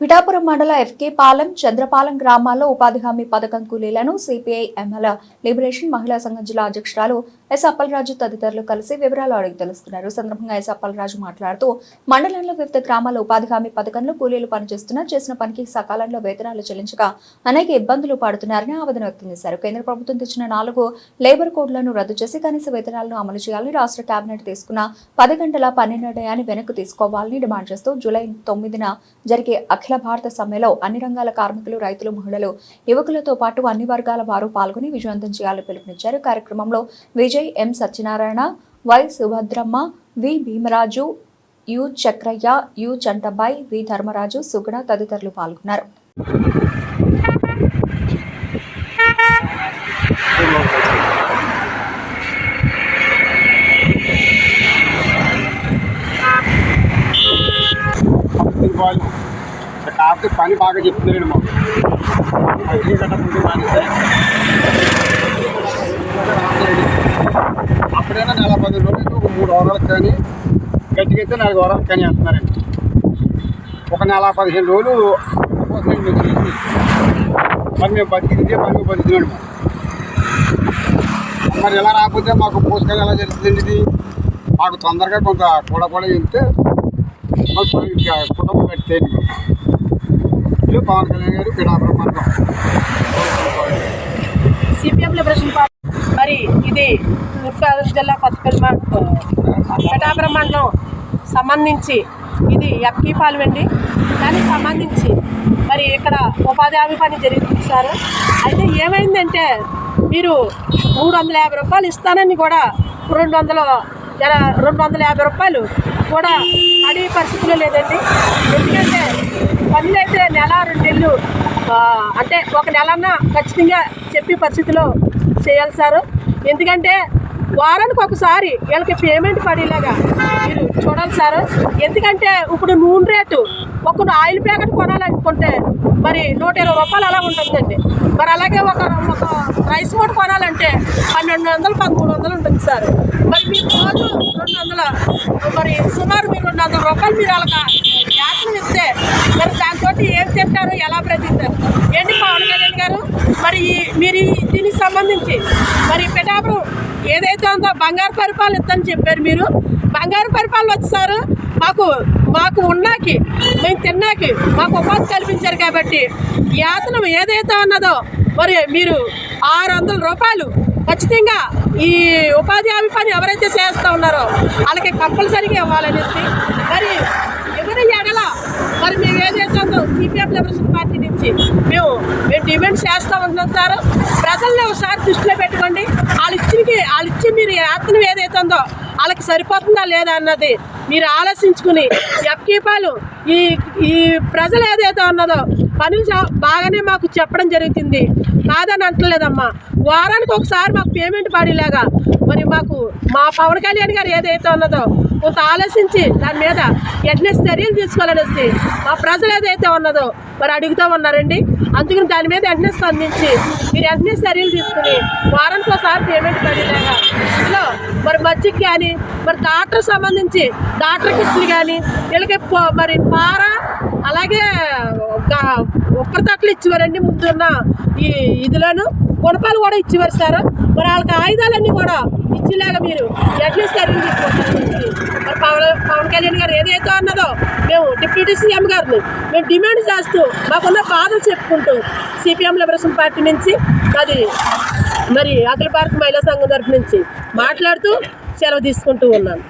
పిఠాపురం మండల ఎఫ్కే పాలెం చంద్రపాలెం గ్రామాల్లో ఉపాధి హామీ పథకం కూలీలను సిపిఐ ఎంఎల్ లిబరేషన్ మహిళా సంఘం జిల్లా అధ్యక్షురాలు ఎస్ అప్పలరాజు తదితరులు కలిసి వివరాలు అడిగి తెలుసుకున్నారు సందర్భంగా ఎస్ అప్పలరాజు మాట్లాడుతూ మండలంలో వివిధ గ్రామాల ఉపాధి హామీ పథకంలో కూలీలు పనిచేస్తున్నా చేసిన పనికి సకాలంలో వేతనాలు చెల్లించక అనేక ఇబ్బందులు పడుతున్నారని ఆవేదన వ్యక్తం చేశారు. కేంద్ర ప్రభుత్వం తెచ్చిన నాలుగు లేబర్ కోడ్లను రద్దు చేసి కనీస వేతనాలను అమలు చేయాలని రాష్ట్ర కేబినెట్ తీసుకున్న పది గంటల పని నిర్ణయాన్ని వెనక్కి తీసుకోవాలని డిమాండ్ చేస్తూ జూలై తొమ్మిదిన జరిగే అఖిల భారత సమ్మెలో అన్ని రంగాల కార్మికులు రైతులు మహిళలు యువకులతో పాటు అన్ని వర్గాల వారు పాల్గొని విజయవంతం చేయాలని పిలుపునిచ్చారు. కార్యక్రమంలో Vijay M Satyanarayana Y Subhadramma V Bhimaraju U Chakrayya U Chantabai V Dharmaraju Suguna తదితరులు పాల్గొన్నారు. కాకపోతే పని బాగా చెప్తున్నాడు మాకు. అగ్ని కట్టకుంటే మానేస్తే అప్పుడైనా నెల పది రోజులు ఒక మూడు వారాలకు కానీ గట్టిగైతే నాలుగు వారాలకు కానీ అంటున్నారండి. ఒక నెల పదిహేను రోజులు మరి మేము బతికితే పని మేము బతికినాడు మరి ఎలా రాకపోతే మాకు పోసుకొని ఎలా జరుగుతుందండి ఇది? మాకు తొందరగా కొంత కూడా కూడా చెప్తే మాకు కుటుంబం కడితే ఇల్లు పవన్ కళ్యాణ్ గారు పిడాపురం మార్గం సిపిఎం లిబరేషన్ పార్టీ. మరి ఇది తూర్పుగోదావరి జిల్లా కొత్తపల్లి మండలం పిఠాపురం మండలం సంబంధించి ఇది ఎఫ్కి పాల్వండి. దానికి సంబంధించి మరి ఇక్కడ ఉపాధి హామీ పని జరిగిస్తారు అయితే ఏమైందంటే మీరు మూడు వందల యాభై రూపాయలు ఇస్తానని కూడా రెండు వందల రెండు వందల యాభై రూపాయలు కూడా అడిగే పరిస్థితిలో లేదండి. ఎందుకంటే పనులు అయితే నెల రెండు నెలలు అంటే ఒక నెలన్నా ఖచ్చితంగా చెప్పే పరిస్థితిలో చేయాలి సార్. ఎందుకంటే వారానికి ఒకసారి వీళ్ళకి పేమెంట్ పడేలాగా మీరు చూడాలి సార్. ఎందుకంటే ఇప్పుడు నూనె రేటు ఒక ఆయిల్ ప్యాకెట్ కొనాలనుకుంటే మరి నూట ఇరవై రూపాయలు అలా ఉంటుందండి. మరి అలాగే ఒక ఒక రైస్ మూట కొనాలంటే పన్నెండు వందలు పదమూడు వందలు ఉంటుంది సార్. మరి మీరు రోజు రెండు వందల మరి సుమారు మీరు రెండు వందల రూపాయలు మీరు అలాగా యాత్ర ఇస్తే తింటారు ఎలా బ్రతిస్తారు ఏంటి పవన్ కళ్యాణ్ గారు? మరి మీరు దీనికి సంబంధించి మరి పిఠాపురం ఏదైతే ఉందో బంగారు పరిపాలన ఇద్దని చెప్పారు మీరు. బంగారు పరిపాలన వచ్చేసారు. మాకు మాకు ఉన్నాకి మేము తిన్నాకి మాకు ఉపాధి కల్పించారు కాబట్టి యాతనం ఏదైతే ఉన్నదో మరి మీరు ఆరు వందల రూపాయలు ఖచ్చితంగా ఈ ఉపాధి హామీ పని ఎవరైతే చేస్తూ ఉన్నారో వాళ్ళకి కంపల్సరీగా ఇవ్వాలనేసి మరి మరి మేము ఏదైతే ఉందో సిపిఎం లిబరేషన్ పార్టీ నుంచి మేము మేము డిమాండ్ చేస్తూ ఉంటున్నాం సార్. ప్రజల్ని ఒకసారి దృష్టిలో పెట్టుకోండి. వాళ్ళు ఇచ్చినకి వాళ్ళు ఇచ్చి మీరు యాత్రం ఏదైతే ఉందో వాళ్ళకి సరిపోతుందా లేదా అన్నది మీరు ఆలోచించుకుని ఎఫ్కీపాలు ఈ ఈ ప్రజలు ఏదైతే ఉన్నదో పనులు బాగానే మాకు చెప్పడం జరుగుతుంది. కాదని అంటలేదమ్మా. వారానికి ఒకసారి మాకు పేమెంట్ పడేలాగా మరి మాకు మా పవన్ కళ్యాణ్ గారు ఏదైతే ఉన్నదో కొంత ఆలోచించి దాని మీద వెంటనే చర్యలు తీసుకోవాలనేసి మా ప్రజలు ఏదైతే ఉన్నదో మరి అడుగుతూ ఉన్నారండి. అందుకని దాని మీద వెంటనే స్పందించి మీరు వెంటనే చర్యలు తీసుకుని వారానికి ఒకసారి పేమెంట్ పడేలాగా ఇందులో మరి మజ్జికి కానీ మరి డాక్టర్ సంబంధించి డాక్టర్ కిట్లు కానీ వీళ్ళకి మరి పార అలాగే ఉప్పరి తట్లు ఇచ్చేవారండి ముందున్న ఈ ఇదిలోను. గుణపాలు కూడా ఇచ్చేవారు సార్. మరి వాళ్ళకి ఆయుధాలన్నీ కూడా ఇచ్చేలాగా మీరు ఎట్లా చర్యలు తీసుకుంటారు కళ్యాణ్ గారు ఏదైతే అన్నదో మేము డిప్యూటీ సీఎం గారిని మేము డిమాండ్ చేస్తూ మాకున్న బాధలు చెప్పుకుంటూ సిపిఎం లిబరేషన్ పార్టీ నుంచి అది మరి అఖిల భారత మహిళా సంఘం తరఫు నుంచి మాట్లాడుతూ సెలవు తీసుకుంటూ ఉన్నాను.